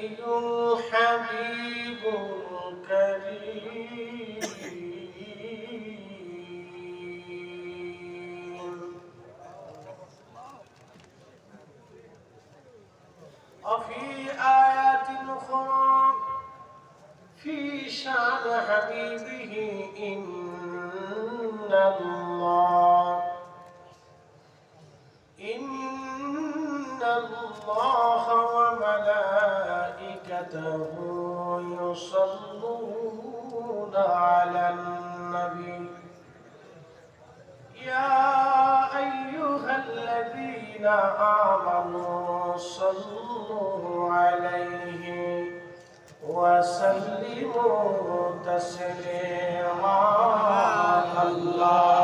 حميد آمنوا صلوا عليه وسلموا تسليما الله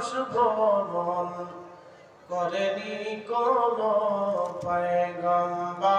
মানুষ ভ্রমণ করেনি কোন পায়গম্বা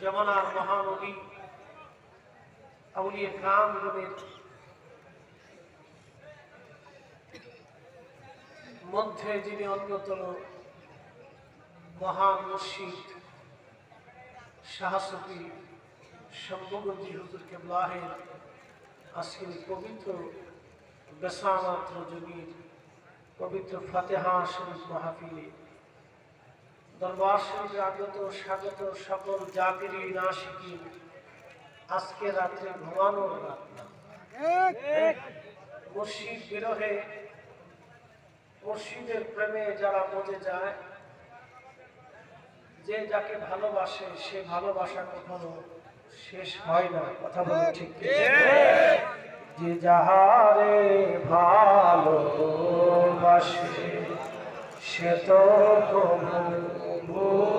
জমানার মহানবী আউলিয়া কাম রবের মধ্যে যিনি অন্যতম মহান মসজিদ শাহসফি শম্ভগঞ্জি হুজুর কেবলাহের আজকের পবিত্র বেসামাত্র জমির, পবিত্র ফাতেহা শরীফ মাহফিলে সকল আজকে না। বিরহে মুর্শিদের প্রেমে যারা মজে যায়, যে যাকে ভালোবাসে সে ভালোবাসা কখনো শেষ হয় না। কথা বলে ঠিক যে যাহারে ভালোবাসে, সে তো কবু ভুলে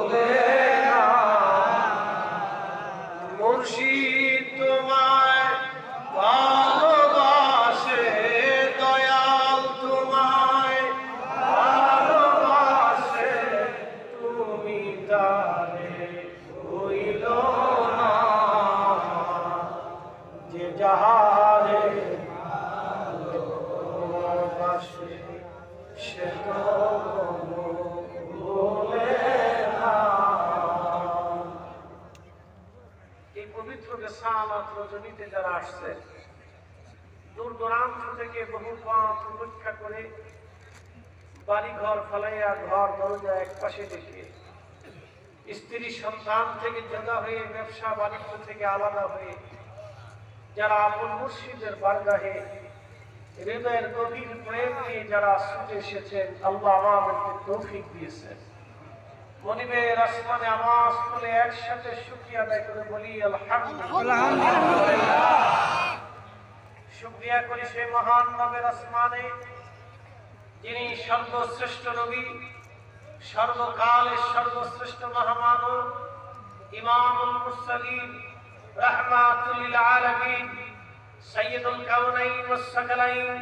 বহু উপেক্ষা করে ফলাইয়া ঘর দরজা সন্তান থেকে হয়ে ব্যবসা বাণিজ্য থেকে আলাদা হয়ে যারা আপন মুর্শিদের বারগাহে হৃদয়ের গভীর প্রেম নিয়ে যারা ছুটে এসেছেন, আল্লাহ আমাদেরকে তৌফিক দিয়েছেন। আওয়াজ তুলে একসাথে শুক্রিয়া আদায় করে বলি, আলহামদুলিল্লাহ। শুক্রিয়া করি সেই মহান নবের আসমানে, যিনি সর্বশ্রেষ্ঠ নবী, সর্বকালের সর্বশ্রেষ্ঠ মহামানব, ইমামুল মুরসালিন রাহমাতুল আলামিন সৈয়দুল কাউনাইন ওয়াস সাকালাইন,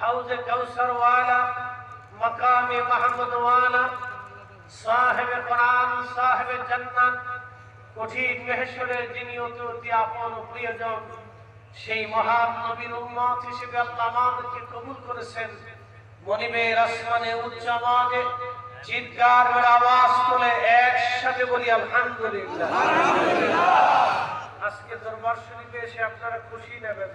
হাউজে কাউসার ওয়ালা, মাকামে মাহমুদ ওয়ালা, সাহেব কোরআন, সাহেব জান্নাত, কঠিন মেহেশ্বরের যিনি অতি আপন প্রিয়জন সেই মহান নবীর উম্মত হিসেবে আল্লাহ আমাদেরকে কবুল করেছেন। মনিবের আসমানে উচ্চ আওয়াজে চিৎকার করে আওয়াজ তুলে একসাথে বলি আলহামদুলিল্লাহ। আজকে দরবার শরীফে এসে আপনারা খুশি নেবেন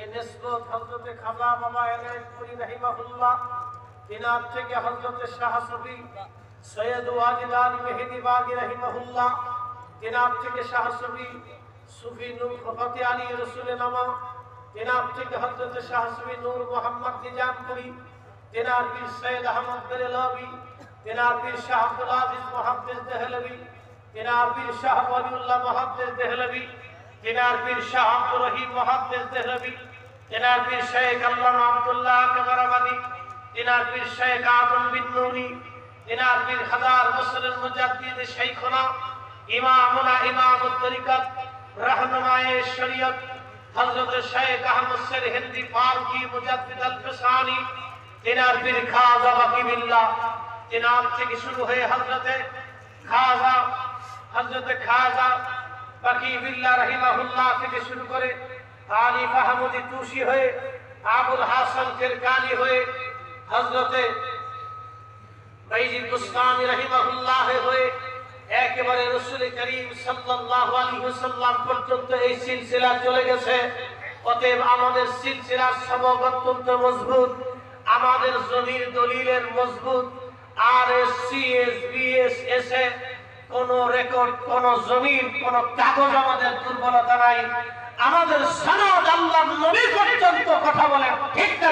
এ নিসবত হযরতে খাজা বাবা এনায়েতপুরি রাহিমাহুল্লাহ তিনার থেকে হযরতে শাহ সফি সৈয়দ ওয়াজিদ আলী মেহেদি বাগি রাহিমাহুল্লাহ তিনার থেকে শাহ সফি সুফি নূর ফতে আলী রসুল নামা, তিনার থেকে হযরতে শাহ সফি নূর মোহাম্মদ নিজামপুরি তিনার পীর সৈয়দ আহমদ বেরেলভি তিনার পীর শাহ আব্দুল আজিজ মুহাদ্দিস দেহলভি তিনার পীর শাহ ওয়ালিউল্লাহ মুহাদ্দিস দেহলভি তিনার পীর শাহ আব্দুর রহিম মুহাদ্দিস দেহলভি তিনার পীর শেখ আল্লামা আব্দুল্লাহ কামারাবাদী তিনার পীর শেখ আদম বিন নুরি, তিনার হাজার বছরের মুজাদ্দিদ ইমামুনা ইমামুত তরিকত রাহনুমায়ে শরীয়ত, হযরত শেখ আহমদ সর হিন্দি ফারুকি মুজাদ্দিদ আল ফসানি, তিনার পীর খাজা থেকে শুরু হয়ে হযরতে খাজা হযরতে খাজা বাকিবিল্লাহ রাহিমাহুল্লাহ থেকে শুরু করে আলী মাহমুদি তুষি হয়ে, আবুল হাসান ফিরকানি হয়ে, হযরতে বাইজিদ বুস্তামি রাহিমাহুল্লাহ হয়ে একেবারে রসুল করিম সাল্লাল্লাহু আলাইহি ওয়াসাল্লাম পর্যন্ত এই সিলসিলা চলে গেছে। অতএব আমাদের সিলসিলার সবক অত্যন্ত মজবুত, আমাদের জমির দলিলের মজবুত, R S C, S B, S S A, কোন রেকর্ড কোন জমির কোন কাগজ আমাদের দুর্বলতা নাই। আমাদের সনদ আল্লাহ নবী পর্যন্ত কথা বলে ঠিক না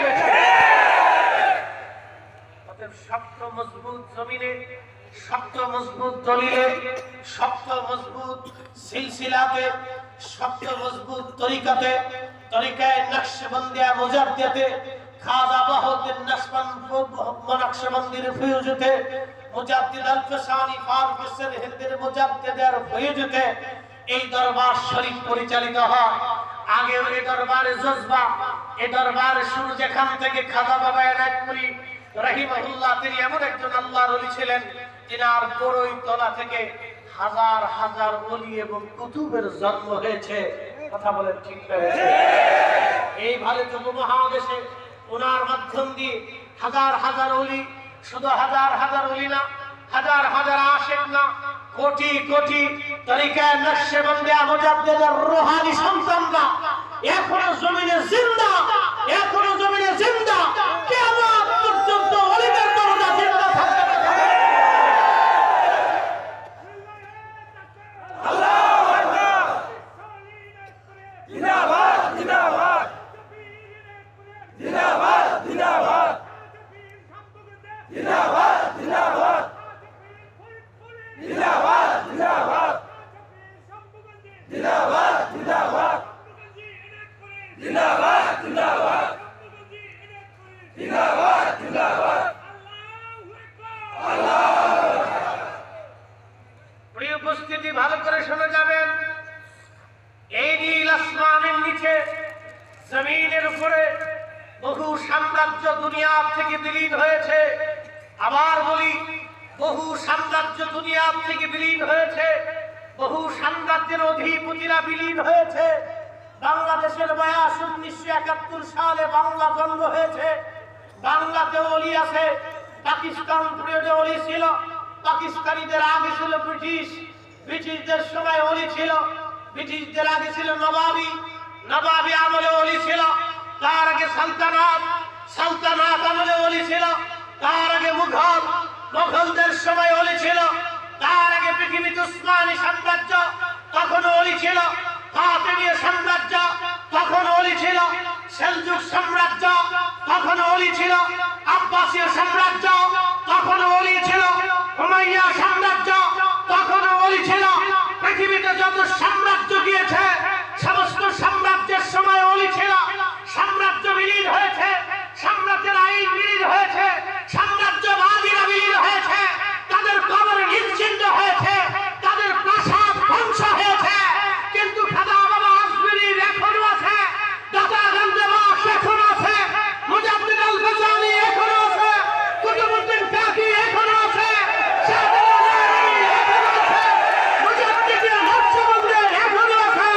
শক্ত মজবুত জমিনে, শক্ত মজবুত দলিলে, শক্ত মজবুত সিলসিলাতে, শক্ত মজবুত তরিকাতে, তরিকায় নকশবন্দিয়া মুজাদ্দিয়াতে খাজা বাহুদ্দিন নকশবন নকশবন্দির ফিউজতে মুজাদ্দিদ আল ফসানি ফারুক হোসেন হিন্দের মুজাদ্দিদের ফিউজতে এই দরবার শরীফ পরিচালিত হয়। আগে এই দরবারে জজবা এই দরবারে শুরু যেখান থেকে খাজা বাবা এনায়তপুরি রাহিমাহুল্লাহ তিনি এমন একজন আল্লাহর ওলি ছিলেন যিনার বড়ই তলা থেকে হাজার হাজার ওলি এবং কুতুবের জন্ম হয়েছে। কথা বলেন ঠিক এই ভারত উপমহাদেশে ওনার মাধ্যম দিয়ে হাজার হাজার ওলি, শুধু হাজার হাজার অলি না, হাজার হাজার আশেক না, কোটি কোটি তরিকায় নকশেবন্দিয়া মুজাদ্দিদের রুহানি সন্তানরা এখনও জমিনে জিন্দা, এখনও জমিনে জিন্দা কিয়ামত পর্যন্ত অলিদের দরজা জিন্দা থাকবে প্রিয় উপস্থিতি, ভালো করে শুনে যাবেন। এই নিচে, জমিনের উপরে বহু সাম্রাজ্য দুনিয়া থেকে বিলীন হয়েছে। আবার বলি, বহু সাম্রাজ্য দুনিয়া থেকে বিলীন হয়েছে। বহু সাম্রাজ্যের অধিপতিরা বিলীন হয়েছে। বাংলাদেশের বয়স উনিশশো একাত্তর সালে বাংলা জন্ম হয়েছে। বাংলাতে অলি আছে, পাকিস্তান পিরিয়ডে অলি ছিল, পাকিস্তানিদের আগে ছিল ব্রিটিশ। ব্রিটিশদের সময় অলি ছিল, ব্রিটিশদের আগে ছিল নবাবি। নবাবি আমলে অলি ছিল, তার আগে সালতানাত। সালতানাত আমলে অলি ছিল, তার আগে মুঘল। মুঘলদের সময় অলি ছিল, তার আগে পৃথিবীতে উসমানী সাম্রাজ্য তখন অলি ছিল। ফাতেমীয় সাম্রাজ্য তখন অলি ছিল, সেলজুক সাম্রাজ্য তখন অলি ছিল, আব্বাসীয় সাম্রাজ্য তখন অলি ছিল হুমাইয়া সাম্রাজ্য তখন অলি ছিল। পৃথিবীতে যত সাম্রাজ্য গিয়েছে, সমস্ত সাম্রাজ্যের সময় অলি ছিল। সাম্রাজ্য বিলীন হয়েছে, সাম্রাজ্যের আইন বিলীন হয়েছে সাম্রাজ্যবাদীরা বিলীন হয়েছে তাদের কবর নিশ্চিন্ত হয়েছে তাদের প্রাসাদ ধ্বংস হয়েছে কিন্তু খাদা বাবা আসবিরির এখনও আছে দাদা গন্ধে বাস এখনও আছে মুজাদ্দিদ আল গাজালি এখনও আছে কুতুবুদ্দিন কাকি এখনও আছে শাহজালাল আলামি এখনও আছে মুজাদ্দিদ নকশবন্দি এখনও আছে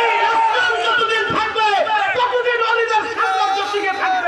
এই রাষ্ট্র যতদিন থাকবে ততদিন অলিদের সাম্রাজ্য টিকে থাকবে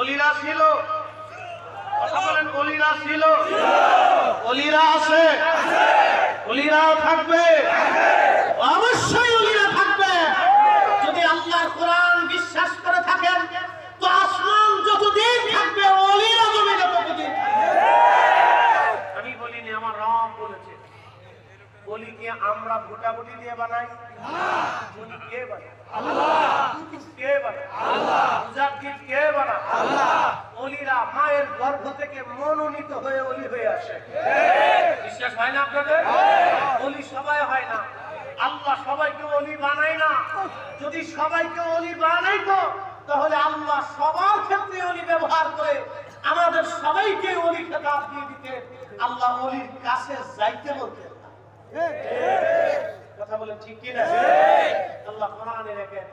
অলিরা ছিল কথা বলেন অলিরা ছিল অলিরা আছে অলিরাও থাকবে অবশ্যই অলিরা থাকবে যদি আল্লাহর কোরআন বিশ্বাস করে থাকেন তো আসমান যতদিন থাকবে অলিরা জমিনে ততদিন থাকবে। আমি বলিনি আমার রব বলেছে বলিকে আমরা ভোটাভুটি দিয়ে বানাই বলি কে বানায় কে বানায় মুজাদ্দিদ কে বানায় অলিরা মায়ের গর্ভ থেকে মনোনীত হয়ে অলি হয়ে আসে। বিশ্বাস হয় না আপনাদের? অলি সবাই হয় না। আল্লাহ সবাইকে অলি বানায় না। যদি সবাইকে অলি বানাইতো তাহলে আল্লাহ সবার ক্ষেত্রে অলি ব্যবহার করে আমাদের সবাইকে অলি খেতাব দিয়ে দিতে আল্লাহ অলির কাছে যাইতে বলতেন না। কথা বলেন ঠিক কি না? আল্লাহ কোরআনে রেখে এত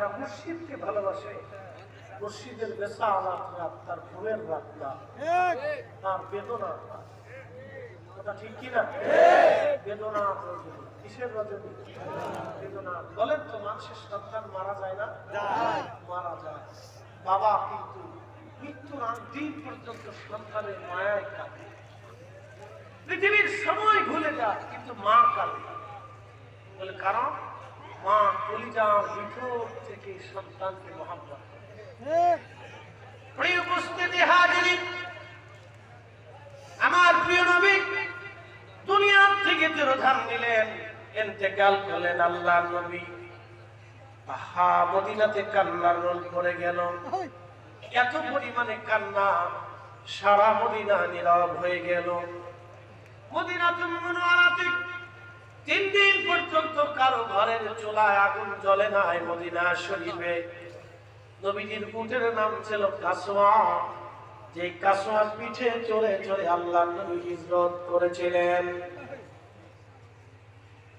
যারা মুর্শিদকে ভালোবাসে, মুর্শিদের বেসা আলাপ রাত তার ঘুমের রাত। তার বেদনা কিসের বেদনা। তো, মানুষের সন্তান মারা যায় না? মারা যায়। বাবা কিন্তু দিন পর্যন্ত পৃথিবীর সময় ভুলে যায়, কিন্তু মা কাঁদে। বলে, কারণ? মা কলিজার ভিতর থেকে সন্তানকে মহাব্বত প্রিয় উপস্থিতি হাজিরি আমার প্রিয় নবী দুনিয়ার থেকে তিরোধান নিলেন এতেকাল করলেন আল্লাহ নবী। আহা মদিনাতে কান্নার রোল পড়ে গেল। এত পরিমাণে কান্না সারা মদিনা নীরব হয়ে গেল। মদিনা তুমি মনোয়ারাতে তিন দিন পর্যন্ত কারও ঘরের চুলায় আগুন জ্বলে নাই মদিনা শরীফে। নবীজির উটের নাম ছিল কাসোয়া যে কাসোয়ার পিঠে চড়ে চড়ে আল্লাহ নবী হিজরত করেছিলেন।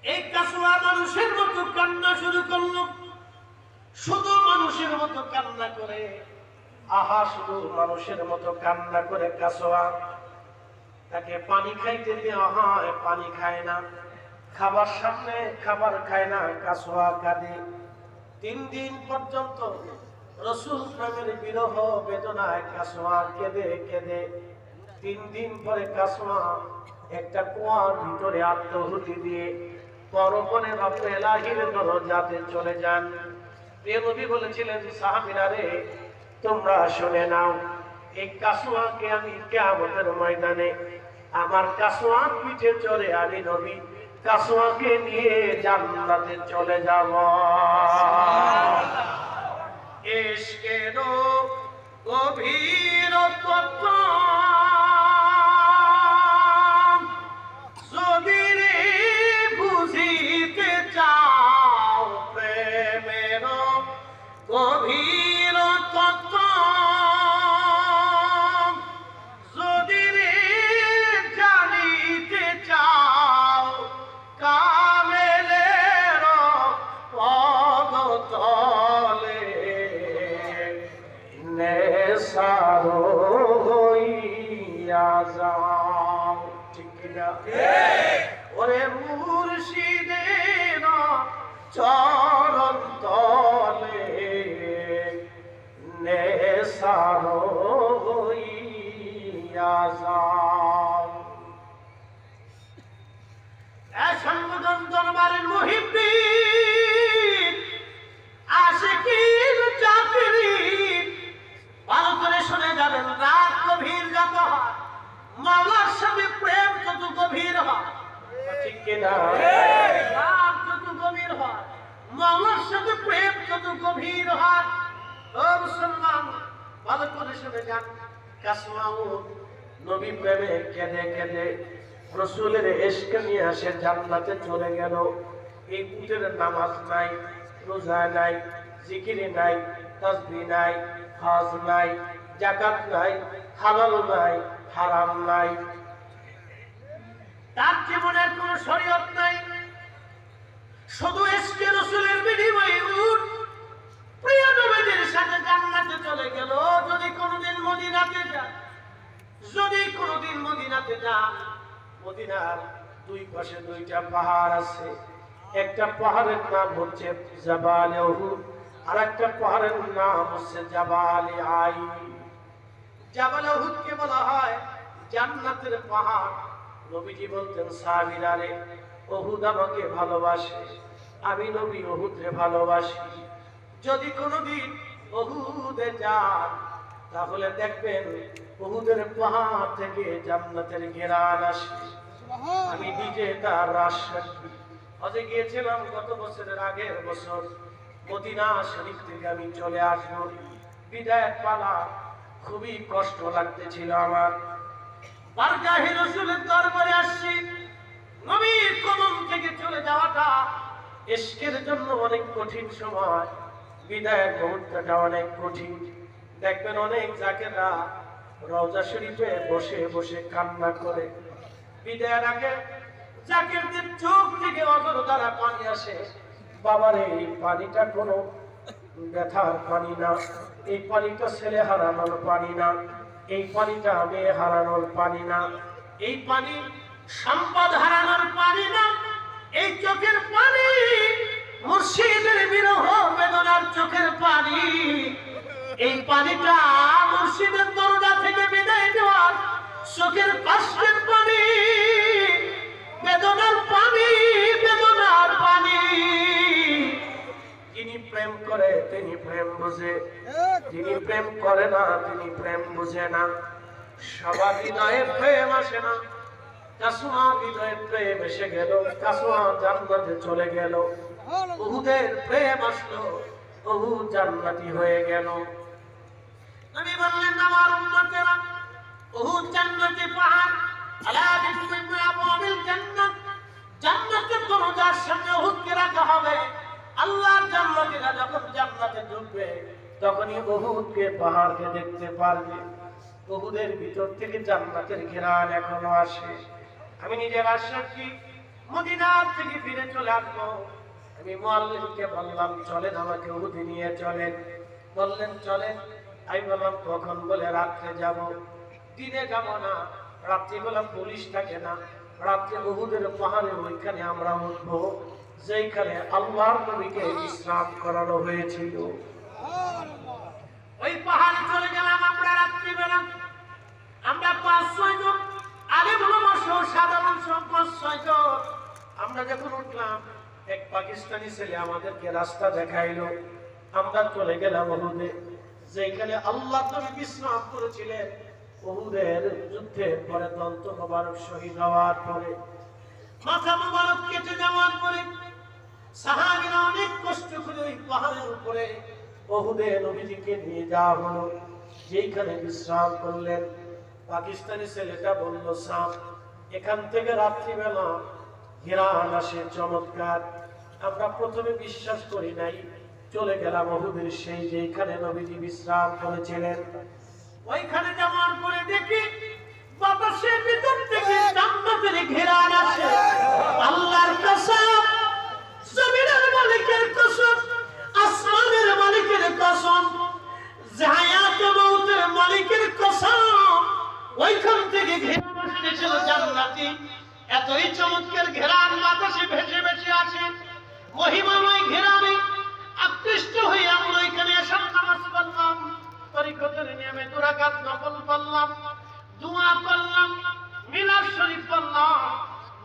এই কাসোয়া মানুষের মতো কান্না শুরু করল। শুধু মানুষের মতো কান্না করে। আহা, শুধু মানুষের মতো কান্না করে কাসোয়া তাকে পানি খাইতে দেওয়া হয়, পানি খায় না। খাবার সামনে খাবার খায় না কাসোয়া কাঁদে। তিন দিন পর্যন্ত রসুল প্রেমের বিরহ বেদনায় কাসোয়া কেঁদে কেঁদে। তিন দিন পরে কাসোয়া একটা কুয়ার ভিতরে আত্মহুতি দিয়ে পরপরে রব্বে এলাহির দরজাতে চলে যান। প্রিয় নবী বলেছিলেন, সাহাবীরা তোমরা শুনে নাও, এই কাসুয়াকে আমি কেয়ামতের ময়দানে, আমার কাসুয়া পিঠে চড়ে আমি নবী। কাসুয়াকে নিয়ে জান্নাতে চলে যাব। এসকের গভীর তত্ত্ব? নেশারো হইয়া যাও। ঠিক কিনা? ওরে মুর্শিদের চরণ তলে নেশার হইয়া যাও। সংগঠন দরবারের মহিব্বিন মাওলার সাথে প্রেম যত গভীর হয় ঠিক কিনা? রাত যত গভীর হয় মাওলার সাথে প্রেম যত গভীর হয়। ও মুসলমান ভালো করে শুনে যান। কাসমাউ নবী প্রেমে কেঁদে কেঁদে রসুলের এসকে নিয়ে আসে জান্নাতে চলে গেল। এই উটের নামাজ নাই রোজা নাই জিকিরি নাই তসবি নাই হজ নাই জাকাত নাই হালাল নাই হারাম নাই। তার জীবনের কোন শরীয়ত নাই। শুধু এসকে রসুলের বিনিময়ে উট প্রিয় নবীদের সাথে জান্নাতে চলে গেল। যদি কোনোদিন মদিনাতে যায় যদি কোনোদিন মদিনাতে যান, মদিনার দুই পাশে দুইটা পাহাড় আছে। একটা পাহাড়ের নাম হচ্ছে জাবাল উহুদ আর একটা পাহাড়ের নাম হচ্ছে জাবাল আই জাবাল উহুদকে বলা হয়, জান্নাতের পাহাড়। নবীজি বলতেন সাহাবীরা রে উহুদ আমাকে ভালোবাসে, আমি নবী উহুদরে ভালোবাসি। যদি কোনোদিন উহুদে যান, তাহলে দেখবেন উহুদের পাহাড় থেকে জান্নাতের ঘেরান আসে। আমি নিজে তার রাস সাক্ষী হজে গিয়েছিলাম গত বছরের আগের বছর। মদিনা শরীফ থেকে আমি চলে আসব। বিদায়ের পালা খুবই কষ্ট লাগতেছিল আমার। বারগাহে রসুলের দরবারে আসছি। নবীর কদম থেকে চলে যাওয়াটা ইশকের জন্য অনেক কঠিন সময়। বিদায়ের মুহূর্তটা অনেক কঠিন। দেখবেন অনেক জাকেরা রওজা শরীফে বসে বসে কান্না করে। বিদায়ের আগে জাকেরদের চোখ থেকে অজর দ্বারা পানি আসে। বাবারে এই পানিটা কোনো ব্যথার পানি না। এই পানিটা ছেলে হারানোর পানি না, এই পানিটা মেয়ে হারানোর পানি না, এই পানি সম্পদ হারানোর পানি না, এই চোখের পানি, মুর্শিদের বিরহ বেদনার চোখের পানি, এই পানিটা মুর্শিদের দরজা থেকে বিদায় নেওয়ার চোখের বেদনার পানি। প্রেম করে না, তিনি প্রেম বুঝে না। সবার হৃদয়ে প্রেম আসে না। কাসুমা হৃদয়ে প্রেম এসে গেল, কাসুমা জান্নাতে চলে গেল। প্রেম আসলো, বহু জান্নাতি হয়ে গেল। নবী বললেন, আমার উহুদ জান্নাতি পাহাড়, আলা বিকুম আবওয়াবিল জান্নাত। জান্নাতের রাখা হবে। আল্লাহর জান্নাতীরা যখন জান্নাতে ঢুকবে তখনই বহুদকে পাহাড়কে দেখতে পারবে। বহুদের ভিতর থেকে জান্নাতের ঘেরান এখনও আসে। আমি নিজের আশ্বাসী মদিনার থেকে ফিরে চলে আসব। আমি মোয়াল্লিমকে বললাম, চলেন আমাকে উহুদে নিয়ে চলেন। বললেন, চলেন। আমি বললাম, কখন বলে রাত্রে যাব? দিনে যাব না। রাত্রি বেলা পুলিশ থাকে না। রাত্রে বহুদের পাহাড়ে ওইখানে আমরা উঠবো, যেইখানে আল্লাহর নবীকে বিশ্রাম করানো হয়েছিল। ওই পাহাড়ে চলে গেলাম আমরা রাত্রিবেলা। আমরা পাঁচ ছয় জন। আরে ভালোবাস সাধারণ সব পাঁচ ছয় আমরা যখন উঠলাম, এক পাকিস্তানি ছেলে আমাদেরকে রাস্তা দেখাইলো। আমরা চলে গেলাম ওহুদে যেখানে আল্লাহ নবী বিশ্রাম করেছিলেন ওহুদের যুদ্ধের পরে দন্ত মোবারক শহীদ হওয়ার পরে। মাথা মোবারক কেটে যাওয়ার পরে সাহাবিরা অনেক কষ্ট করে ওই পাহাড়ের উপরে ওহুদে নবীজিকে নিয়ে যাওয়া হলো। যেইখানে বিশ্রাম করলেন, পাকিস্তানি ছেলেটা বলল সাম এখান থেকে রাত্রিবেলা হিরান আসে, চমৎকার। আমরা প্রথমে বিশ্বাস করি নাই, চলে গেলাম ওহুদের সেই যেখানে নবীজি বিশ্রাম করেছিলেন। ওইখানে যাওয়ার পরে দেখি বাতাসের ভিতর থেকে জান্নাতের ঘেরান আসে। আল্লাহর কসম, জমিনের মালিকের কসম আসমানের মালিকের কসম, জায়াত মৌতের মালিকের কসম, ওইখান থেকে ঘেরান আসতেছিল জান্নাতি। এতই চমৎকার ঘেরান বাতাসে ভেসে ভেসে আসে। মহিমাময় ঘেরানে আকৃষ্ট হয়ে আমরা এখানে এসব নামাজ পড়লাম। তরিকতের নিয়মে দুরাকাত নকল পড়লাম, দোয়া করলাম, মিলাদ শরীফ পড়লাম।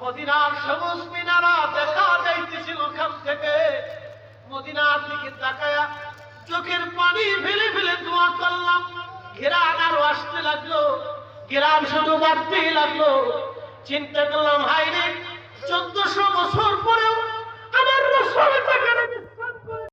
মদিনার সবুজ মিনারা দেখা যাইতেছিল ওখান থেকে। মদিনার দিকে তাকায়া চোখের পানি ফেলে ফেলে দোয়া করলাম। ঘেরান আরও আসতে লাগল, ঘেরান শুধু বাড়তেই লাগল। চিন্তা করলাম হাই রে চোদ্দশো বছর পরেও আমার রসলে